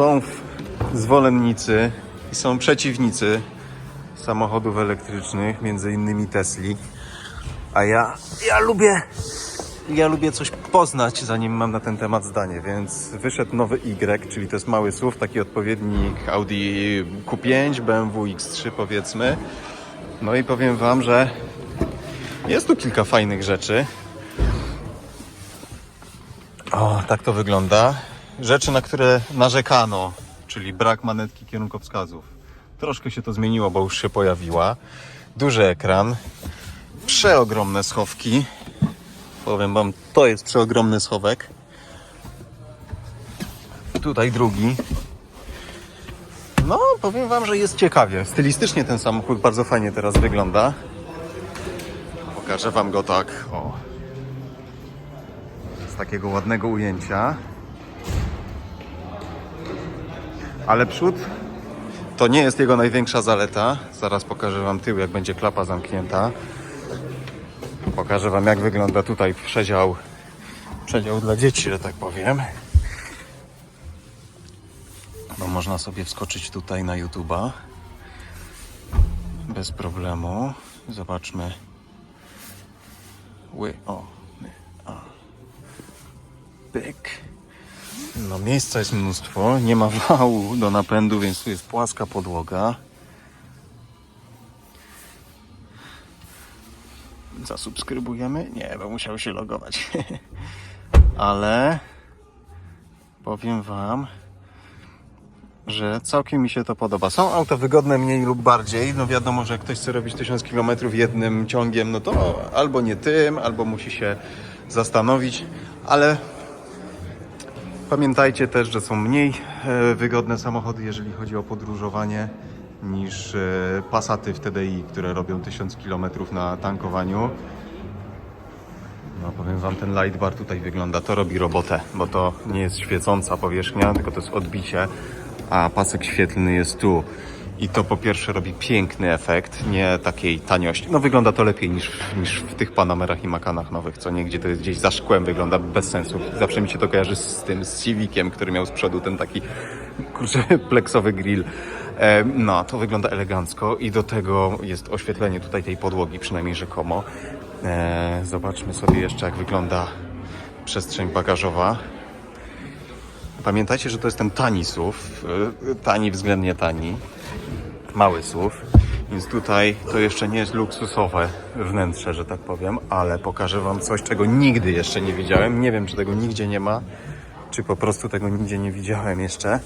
Są zwolennicy i są przeciwnicy samochodów elektrycznych, między innymi Tesli. A ja, ja lubię, ja lubię coś poznać, zanim mam na ten temat zdanie, więc wyszedł nowy Y, czyli to jest mały SUV, taki odpowiednik Audi Q5, BMW X3 powiedzmy. No i powiem Wam, że jest tu kilka fajnych rzeczy. O, tak to wygląda. Rzeczy, na które narzekano, czyli brak manetki kierunkowskazów. Troszkę się to zmieniło, bo już się pojawiła. Duży ekran, przeogromne schowki. Powiem Wam, to jest przeogromny schowek. Tutaj drugi. No, powiem Wam, że jest ciekawie. Stylistycznie ten samochód bardzo fajnie teraz wygląda. Pokażę Wam go tak, o. Z takiego ładnego ujęcia. Ale przód to nie jest jego największa zaleta. Zaraz pokażę Wam tył, jak będzie klapa zamknięta. Pokażę Wam, jak wygląda tutaj przedział, przedział dla dzieci, że tak powiem. No, można sobie wskoczyć tutaj na YouTube'a bez problemu. Zobaczmy. Ły, o, a. Pyk. No miejsca jest mnóstwo, nie ma wału do napędu, więc tu jest płaska podłoga. Zasubskrybujemy? Nie, bo musiał się logować. Ale powiem Wam, że całkiem mi się to podoba. Są auta wygodne mniej lub bardziej. No wiadomo, że jak ktoś chce robić 1000 km jednym ciągiem, no to albo nie tym, albo musi się zastanowić, ale Pamiętajcie też, że są mniej e, wygodne samochody, jeżeli chodzi o podróżowanie, niż e, Passaty w TDI, które robią 1000 km na tankowaniu. No powiem Wam, ten light bar tutaj wygląda, to robi robotę, bo to nie jest świecąca powierzchnia, tylko to jest odbicie, a pasek świetlny jest tu. I to po pierwsze robi piękny efekt, nie takiej taniości. No wygląda to lepiej niż, niż w tych Panamerach i Macanach nowych, co nie, gdzie to jest gdzieś za szkłem, wygląda bez sensu. Zawsze mi się to kojarzy z tym, z Civiciem, który miał z przodu ten taki, kurczę, pleksowy grill. E, No, to wygląda elegancko i do tego jest oświetlenie tutaj tej podłogi, przynajmniej rzekomo. E, Zobaczmy sobie jeszcze, jak wygląda przestrzeń bagażowa. Pamiętajcie, że to jest ten tani SUV, e, tani względnie tani, mały SUV, więc tutaj to jeszcze nie jest luksusowe wnętrze, że tak powiem, ale pokażę Wam coś, czego nigdy jeszcze nie widziałem. Nie wiem, czy tego nigdzie nie ma, czy po prostu tego nigdzie nie widziałem jeszcze.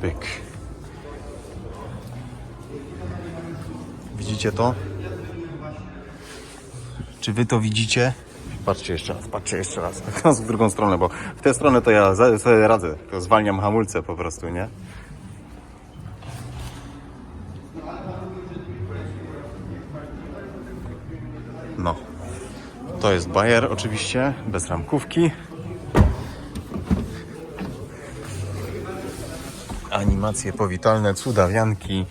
Pyk. Widzicie to? Czy Wy to widzicie? Patrzcie jeszcze raz, patrzcie jeszcze raz. W drugą stronę, bo w tę stronę to ja sobie radzę. To zwalniam hamulce po prostu, nie? No. To jest Bayer oczywiście, bez ramkówki. Animacje powitalne, cudawianki,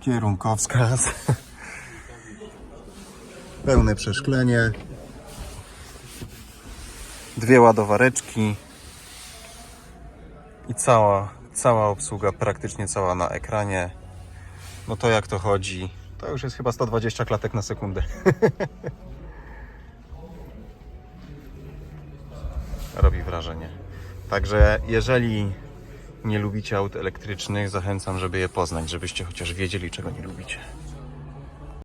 kierunkowskaz. Pełne przeszklenie. Dwie ładowareczki. I cała, cała obsługa, praktycznie cała na ekranie. No to jak to chodzi? To już jest chyba 120 klatek na sekundę. Robi wrażenie. Także jeżeli nie lubicie aut elektrycznych, zachęcam, żeby je poznać, żebyście chociaż wiedzieli, czego nie lubicie.